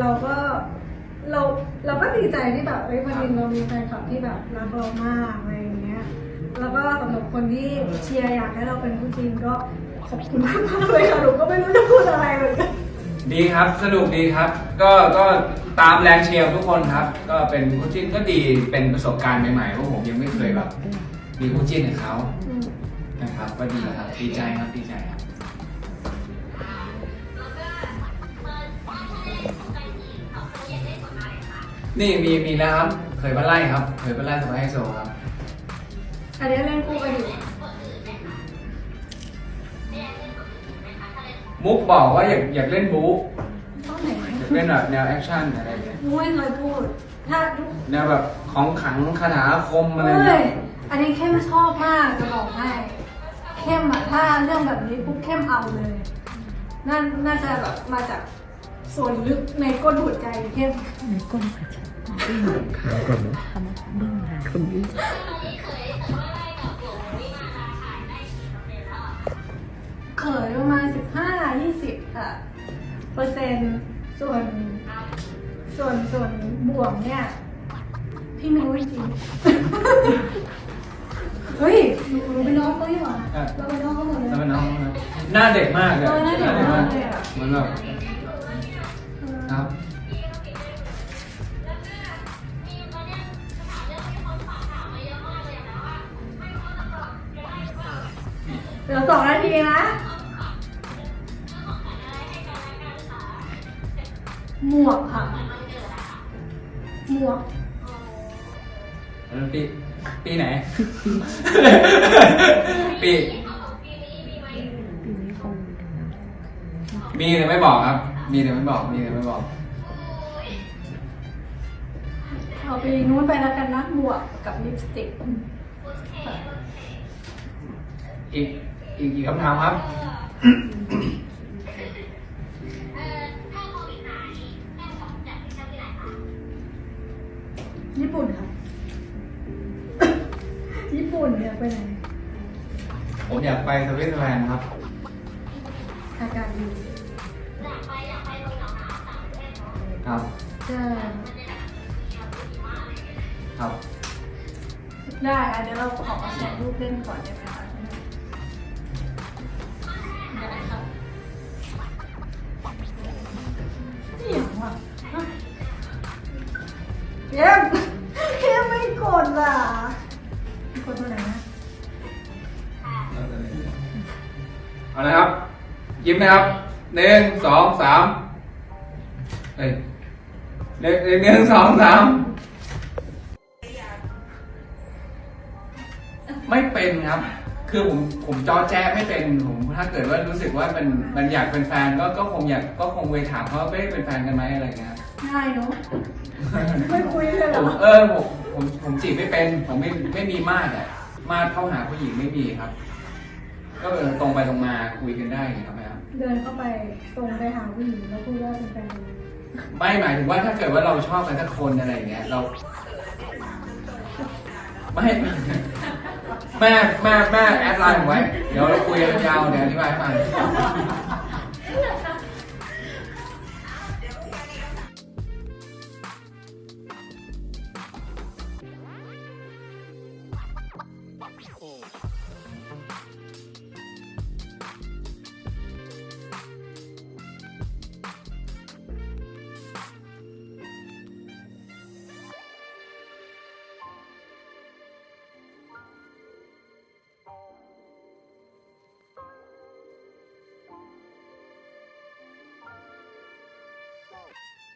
เราก็เราเราก็ดีใจที่แบบเอ้ยวันหนึงเรามีแฟนคลับที่แบบรักเรามากอะไรอย่างเงี้ย แล้วก็สำหรับคนที่เชียร์อยากให้เราเป็นคู่จริงก็ขอบคุณมากมากๆเลยค่ะหนูก็ไม่รู้จะพูดอะไรเหมือนกันดีครับสนุกดีครับ ก็ก็ตามแรงเชียร์ของทุกคนครับ ก็เป็นคู่จิ้นก็ดีเป็นประสบการณ์ใหม่ๆเพราะผมยังไม่เคยแบบมีคู่จิ้นกับเขาอืมนะครับก็ดีครับดีใจครับดีใจครับ นี่มีมีแล้วครับ เคยบ้านไล่ครับ เคยบ้านไล่สไปไฮโซครับ อันนี้เล่นคู่กันอยู่ มุกบอกว่าอยากอยากเล่นบู๊ต้องไหนอยากเล่นแบบแนวแอคชั่นอะไรอย่างเงี้ยมุ้ยเคยพูด ถ้าทุกแนวแบบของขลังคาถาอาคมอะไรเอ้เงี้ยยอันนี้เข้มชอบมากจะบอกให้ เข้มอะถ้าเรื่องแบบนี้ปุ๊บเข้มเอาเลยน่าน่าจะแบบมาจาก ส่วนลึกในก้นหัวใจเข้มในก้นกระชับบิ้งขาก่อนทำบิ้งหาคนนี้เขยประมาณสิบห้ายี่สิบค่ะเปอร์เซ็นต์ส่วนส่วนส่วนบวกเนี่ยพี่ไม่รู้จริงๆเฮ้ยหนูหนูไปน้องเขาดีกว่าเราไปน้องเขาหมดเลยแล้วมันน้องนะหน้าเด็กมากเลยเออหน้าเด็กมากเลยอะเหมือนแบบ ครับเหลือสองนาทีนะหมวกค่ะ หมวกแล้วปีปีไหน ปีปีนี้คงมีแต่ไม่บอกครับ มีแต่ไม่บอก มีแต่ไม่บอก เอาไปนู้นไปแล้วกันนะหมวกกับลิปสติกอีกอีกกี่คำถามครับ ญี่ปุ่นค่ะ ญี่ปุ่นเนี่ยไปไหนผมอยากไปสวิตเซอร์แลนด์ครับ อากาศดี ครับใช่ครับได้อะเดี๋ยวเราขอแชร์รูปเล่นก่อนได้ไหมคะได้ครับนี่อย่างวะฮะเข้มเข้มไม่กดล่ะไม่กดตัวไหนนะเอาละครับ ยิ้มนะครับหนึ่งสองสามเอ้ย หนึ่งหนึ่งสองสามไม่เป็นครับ คือผมผมจอแจ้ไม่เป็นผมถ้าเกิดว่ารู้สึกว่ามันมันอยากเป็นแฟนก็ก็คงอยากก็คงไปถามเขาว่าไม่ได้เป็นแฟนกันไหมอะไรเงี้ย ง่ายเนอะไม่คุยเลยเหรผอมเออผมผมผมจีบไม่เป็น ผมไม่ไม่มีมาดอะมาดเข้าหาผู้หญิงไม่มีครับ ก็เออตรงไปตรงมาคุยกันได้ครับแม่ครับเดินเข้าไปตรงไปหาผู้หญิงแล้วพูดว่าเป็นแฟนกัน ไม่หมายถึงว่าถ้าเกิดว่าเราชอบกันสักคนอะไรอย่างเงี้ยเราไม่แม่แม่แม่แอดไลน์ผมไว้ เดี๋ยวเราคุยกันยาวเดี๋ยวอธิบายให้ฟัง out.